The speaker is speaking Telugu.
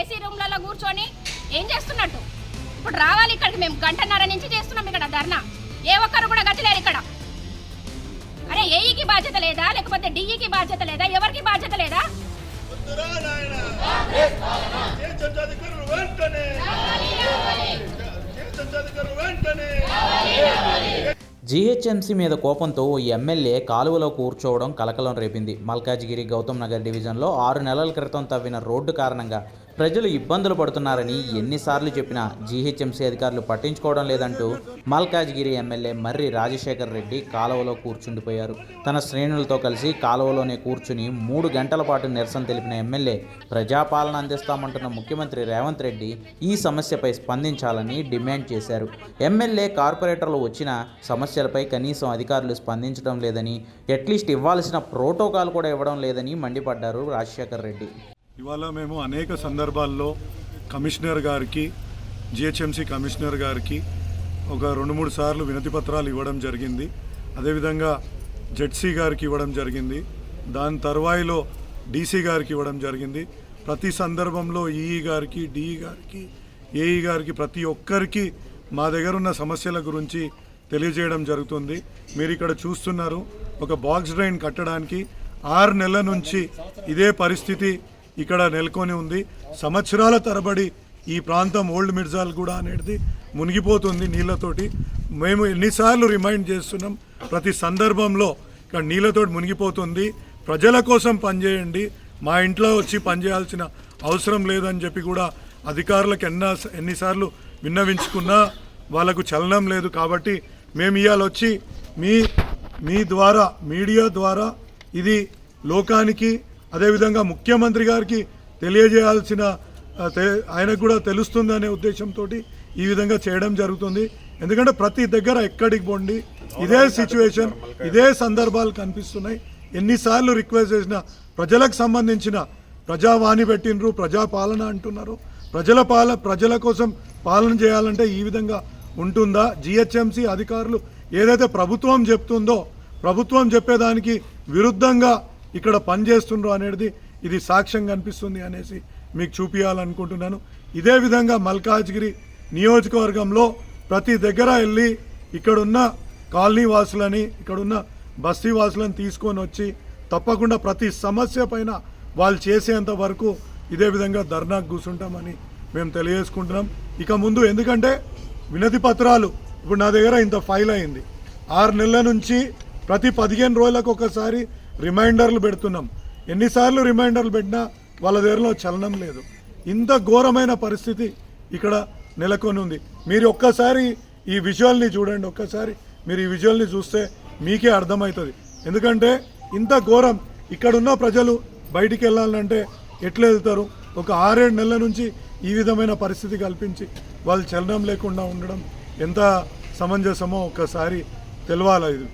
ఏసీ రూమ్లలో కూర్చొని ఏం చేస్తున్నట్టు? ఇప్పుడు రావాలి ఇక్కడికి మేము. గంటన్నర నుంచి చేస్తున్నాం ఇక్కడ ధర్నా. ఏ ఒక్కరు కూడా గతిలేరు ఇక్కడ. అరే ఏఈకి బాధ్యత లేదా? లేకపోతే డిఈకి బాధ్యత లేదా? ఎవరికి బాధ్యత లేదా? జీహెచ్ఎంసీ మీద కోపంతో ఓ ఎమ్మెల్యే కాలువలో కూర్చోవడం కలకలం రేపింది. మల్కాజ్గిరి గౌతమ్ నగర్ డివిజన్లో ఆరు నెలల క్రితం తవ్విన రోడ్డు కారణంగా ప్రజలు ఇబ్బందులు పడుతున్నారని ఎన్నిసార్లు చెప్పినా జీహెచ్ఎంసీ అధికారులు పట్టించుకోవడం లేదంటూ మల్కాజ్గిరి ఎమ్మెల్యే మర్రి రాజశేఖర్ రెడ్డి కాలువలో కూర్చుండిపోయారు. తన శ్రేణులతో కలిసి కాలువలోనే కూర్చుని మూడు గంటల పాటు నిరసన తెలిపిన ఎమ్మెల్యే ప్రజాపాలన అందిస్తామంటున్న ముఖ్యమంత్రి రేవంత్ రెడ్డి ఈ సమస్యపై స్పందించాలని డిమాండ్ చేశారు. ఎమ్మెల్యే కార్పొరేటర్లు వచ్చిన సమస్యలపై కనీసం అధికారులు స్పందించడం లేదని అట్లీస్ట్ ఇవ్వాల్సిన ప్రోటోకాల్ కూడా ఇవ్వడం లేదని మండిపడ్డారు రాజశేఖర్ రెడ్డి. ఇవాళ మేము అనేక సందర్భాల్లో కమిషనర్ గారికి జిహెచ్ఎంసీ కమిషనర్ గారికి ఒక రెండు మూడు సార్లు వినతి పత్రాలు ఇవ్వడం జరిగింది. అదేవిధంగా జెడ్సీ గారికి ఇవ్వడం జరిగింది. దాని తర్వాయిలో డీసీ గారికి ఇవ్వడం జరిగింది. ప్రతి సందర్భంలో ఈఈ గారికి డిఈ గారికి ఏఈ గారికి ప్రతి ఒక్కరికి మా దగ్గర ఉన్న సమస్యల గురించి తెలియజేయడం జరుగుతుంది. మీరు ఇక్కడ చూస్తున్నారు ఒక బాక్స్ డ్రైన్ కట్టడానికి ఆరు నెలల నుంచి ఇదే పరిస్థితి ఇక్కడ నెలకొని ఉంది. సంవత్సరాల తరబడి ఈ ప్రాంతం ఓల్డ్ మిర్జాల్ కూడా అనేది మునిగిపోతుంది నీళ్ళతోటి. మేము ఎన్నిసార్లు రిమైండ్ చేస్తున్నాం. ప్రతి సందర్భంలో ఇక్కడ నీళ్ళతోటి మునిగిపోతుంది. ప్రజల కోసం పనిచేయండి. మా ఇంట్లో వచ్చి పనిచేయాల్సిన అవసరం లేదని చెప్పి కూడా అధికారులకు ఎన్న ఎన్నిసార్లు విన్నవించుకున్నా వాళ్ళకు చలనం లేదు కాబట్టి మేము ఇవాళ వచ్చి మీ మీ ద్వారా మీడియా ద్వారా ఇది లోకానికి అదేవిధంగా ముఖ్యమంత్రి గారికి తెలియజేయాల్సిన ఆయనకు కూడా తెలుస్తుందనే ఉద్దేశంతో ఈ విధంగా చేయడం జరుగుతుంది. ఎందుకంటే ప్రతి దగ్గర ఎక్కడికి పోండి ఇదే సిచ్యువేషన్ ఇదే సందర్భాలు కనిపిస్తున్నాయి. ఎన్నిసార్లు రిక్వెస్ట్ చేసినా ప్రజలకు సంబంధించిన ప్రజావాణి పెట్టినరు ప్రజాపాలన అంటున్నారు. ప్రజల పాల ప్రజల కోసం పాలన చేయాలంటే ఈ విధంగా ఉంటుందా? జిహెచ్ఎంసీ అధికారులు ఏదైతే ప్రభుత్వం చెప్తుందో ప్రభుత్వం చెప్పేదానికి విరుద్ధంగా ఇక్కడ పనిచేస్తుండ్రు అనేది ఇది సాక్ష్యం కనిపిస్తుంది అనేసి మీకు చూపించాలనుకుంటున్నాను ఇదే విధంగా మల్కాజ్గిరి నియోజకవర్గంలో ప్రతి దగ్గర వెళ్ళి ఇక్కడున్న కాలనీ వాసులని ఇక్కడున్న బస్తీ వాసులను తీసుకొని వచ్చి తప్పకుండా ప్రతి సమస్య పైన వాళ్ళు చేసేంత వరకు ఇదే విధంగా ధర్నాకు కూర్చుంటామని మేము తెలియజేసుకుంటున్నాం. ఇక ముందు ఎందుకంటే వినతి పత్రాలు ఇప్పుడు నా దగ్గర ఇంత ఫైల్ అయింది. ఆరు నెలల నుంచి ప్రతి పదిహేను రోజులకు ఒకసారి రిమైండర్లు పెడుతున్నాం. ఎన్నిసార్లు రిమైండర్లు పెట్టినా వాళ్ళ దగ్గరలో చలనం లేదు. ఇంత ఘోరమైన పరిస్థితి ఇక్కడ నెలకొని ఉంది. మీరు ఒక్కసారి ఈ విజువల్ని చూడండి ఒక్కసారి మీరు ఈ విజువల్ని చూస్తే మీకే అర్థమవుతుంది. ఎందుకంటే ఇంత ఘోరం ఇక్కడున్న ప్రజలు బయటికి వెళ్ళాలంటే ఎట్లా వెళ్తారు? ఒక ఆరేడు నెలల నుంచి ఈ విధమైన పరిస్థితి కల్పించి వాళ్ళు చలనం లేకుండా ఉండడం ఎంత సమంజసమో ఒక్కసారి తెలవాలి ఇది?